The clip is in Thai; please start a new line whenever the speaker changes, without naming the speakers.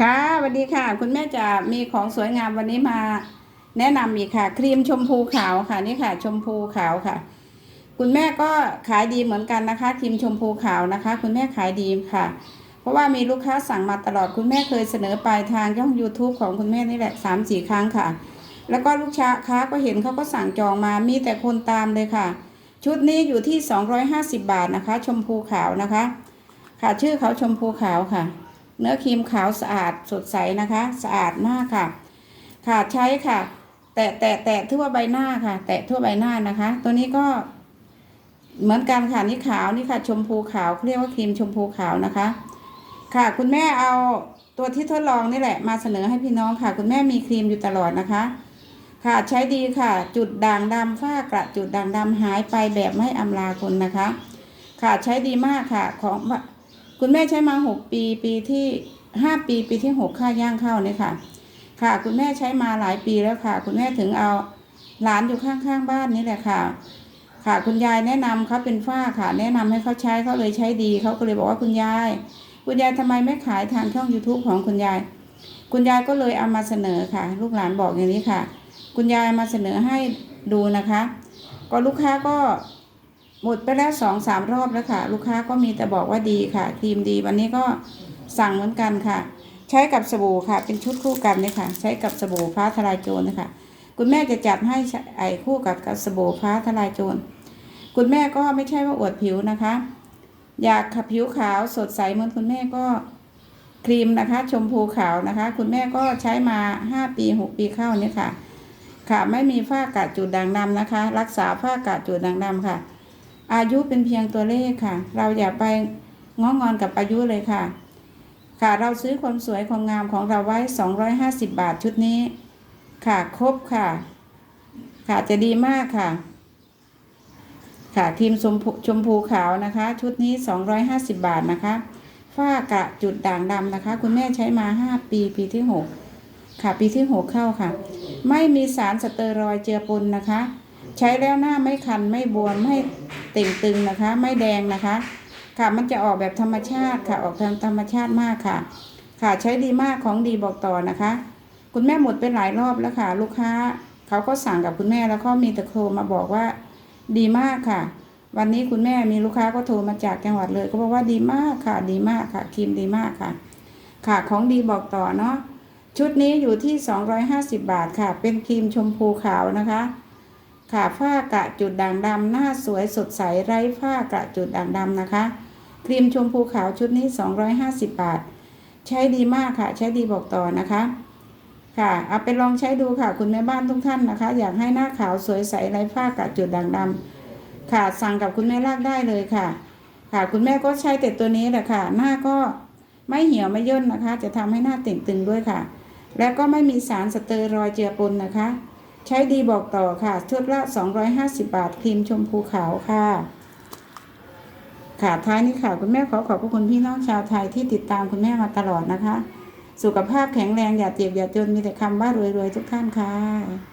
ค่ะสวัสดีค่ะ คุณแม่จะมีของสวยงามวันนี้มา แนะนำอีกค่ะ ครีมชมพูขาวค่ะนี่ค่ะ ชมพูขาวค่ะ คุณแม่ก็ขายดีเหมือนกันนะคะ ครีมชมพูขาวนะคะ คุณแม่ขายดีค่ะ เพราะว่ามีลูกค้าสั่งมาตลอดคุณแม่เคยเสนอไปทางช่อง YouTube ของคุณแม่นี่แหละสามสี่ครั้งค่ะ แล้วก็ลูกค้าก็เห็นเขาก็สั่งจองมามีแต่คนตามเลยค่ะ ชุดนี้อยู่ที่ 250 บาทนะคะ ชมพูขาวนะคะ ค่ะชื่อเขาชมพูขาวค่ะ เนื้อครีมขาวสะอาดสดใสนะคะ สะอาดมากค่ะ ค่ะใช้ค่ะ แตะแตะแตะทั่วใบหน้าค่ะ แตะทั่วใบหน้านะคะ ตัวนี้ก็เหมือนกันค่ะนี่ขาวนี่ค่ะ ชมพูขาวเขาเรียกว่าครีมชมพูขาวนะคะ ค่ะคุณแม่เอาตัวที่ทดลองนี่แหละมาเสนอให้พี่น้องค่ะ คุณแม่มีครีมอยู่ตลอดนะคะ ค่ะใช้ดีค่ะ จุดด่างดำฝ้ากระจุดด่างดำหายไปแบบไม่อำลาคนนะคะ ค่ะใช้ดีมากค่ะของ คุณแม่ใช้มาหกปี ปีที่ห้าปีปีที่หกค่าย่างเข้าเนี่ยค่ะ ค่ะ คุณแม่ใช้มาหลายปีแล้วค่ะ คุณแม่ถึงเอาหลานอยู่ข้างๆบ้านนี่แหละค่ะ ค่ะ คุณยายแนะนำเขาเป็นฝ้าค่ะ แนะนำให้เขาใช้เขาเลยใช้ดีเขาก็เลยบอกว่าคุณยาย คุณยายทำไมไม่ขายทางช่อง youtube ของคุณยาย คุณยายก็เลยเอามาเสนอค่ะ ลูกหลานบอกอย่างนี้ค่ะ คุณยายมาเสนอให้ดูนะคะ ก็ลูกค้าก็ หมดไปแล้วสองสามรอบแล้วค่ะ ลูกค้าก็มีแต่บอกว่าดีค่ะครีมดีวันนี้ก็สั่งเหมือนกันค่ะ ใช้กับสบู่ค่ะ เป็นชุดคู่กันเลยค่ะ ใช้กับสบู่ฟ้าทลายโจรนะคะคุณแม่จะจัดให้ไอ้คู่กับกับสบู่ฟ้าทลายโจรคุณแม่ก็ไม่ใช่ว่าอวดผิวนะคะ อยากขับผิวขาวสดใสเหมือนคุณแม่ก็ครีมนะคะ ชมพูขาวนะคะ คุณแม่ก็ใช้มาห้าปีหกปีเข้าเนี่ยค่ะ ค่ะไม่มีฝ้ากระจุดด่างดำนะคะ รักษาฝ้ากระจุดด่างดำค่ะ อายุเป็นเพียงตัวเลขค่ะ เราอย่าไปง้องอนกับอายุเลยค่ะ ค่ะเราซื้อความสวยความงามของเราไว้ 250 บาทชุดนี้ ค่ะครบค่ะ ค่ะจะดีมากค่ะ ค่ะครีมชมพูชมพูขาวนะคะ ชุดนี้ 250 บาทนะคะฝ้ากระจุดด่างดำนะคะ คุณแม่ใช้มา 5 ปีปีที่ 6 ค่ะ ปีที่ 6 เข้าค่ะ ไม่มีสารสเตอรอยเจือปนนะคะ ใช้แล้วหน้าไม่คันไม่บวมไม่ เต่งตึงนะคะ ไม่แดงนะคะ ค่ะมันจะออกแบบธรรมชาติค่ะ ออกทางธรรมชาติมากค่ะ ค่ะใช้ดีมากของดีบอกต่อนะคะ คุณแม่หมดไปหลายรอบแล้วค่ะ ลูกค้าเขาก็สั่งกับคุณแม่แล้วก็มีตะโทรมาบอกว่า ดีมากค่ะ วันนี้คุณแม่มีลูกค้าก็โทรมาจากจังหวัดเลย ก็บอกว่าดีมากค่ะ ดีมากค่ะครีมดีมากค่ะ ค่ะของดีบอกต่อเนาะชุดนี้อยู่ที่ 250 บาทค่ะ เป็นครีมชมพูขาวนะคะ ค่ะฝ้ากระจุดด่างดำหน้าสวยสดใสไร้ฝ้ากระจุดด่างดำนะคะ ครีมชมพูขาวชุดนี้ 250 บาท ใช้ดีมากค่ะ ใช้ดีบอกต่อนะคะ ค่ะเอาไปลองใช้ดูค่ะคุณแม่บ้านทุกท่านนะคะ อยากให้หน้าขาวสวยใสไร้ฝ้ากระจุดด่างดำค่ะสั่งกับคุณแม่ลากได้เลยค่ะ ค่ะคุณแม่ก็ใช้แต่ตัวนี้แหละค่ะ หน้าก็ไม่เหี่ยวไม่ย่นนะคะ จะทำให้หน้าเต่งตึงด้วยค่ะ และก็ไม่มีสารสเตอรอยด์เจือปนนะคะ ใช้ดีบอกต่อค่ะชุดละ 250 บาทครีมชมพูขาวค่ะ ค่ะท้ายนี้ค่ะคุณแม่ขอขอบพระคุณพี่น้องชาวไทยที่ติดตามคุณแม่มาตลอดนะคะ สุขภาพแข็งแรงอย่าเจ็บอย่าจนมีแต่คำว่ารวยๆทุกท่านค่ะ